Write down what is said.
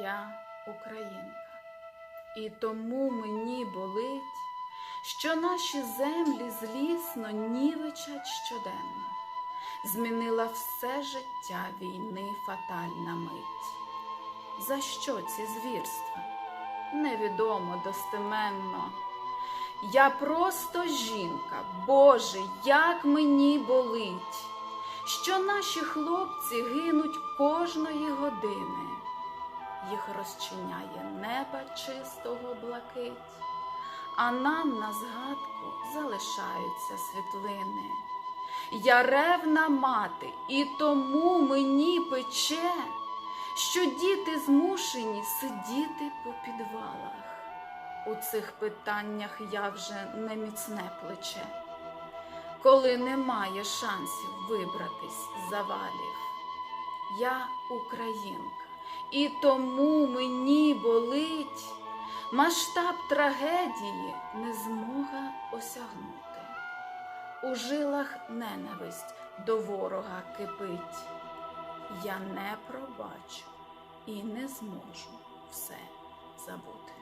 я українка, і тому мені болить, що наші землі злісно нівечать щоденно. Змінила все життя війни фатальна мить. За що ці звірства? Невідомо достеменно. Я просто жінка, Боже, як мені болить, що наші хлопці гинуть кожної години. Їх розчиняє неба чистого блакить, а нам на згадку залишаються світлини. Я ревна мати, і тому мені пече, що діти змушені сидіти по підвалах. У цих питаннях я вже не міцне плече, коли немає шансів вибратись з завалів. Я українка, і тому мені болить масштаб трагедії не змога осягнути. У жилах ненависть до ворога кипить. Я не пробачу і не зможу все забути.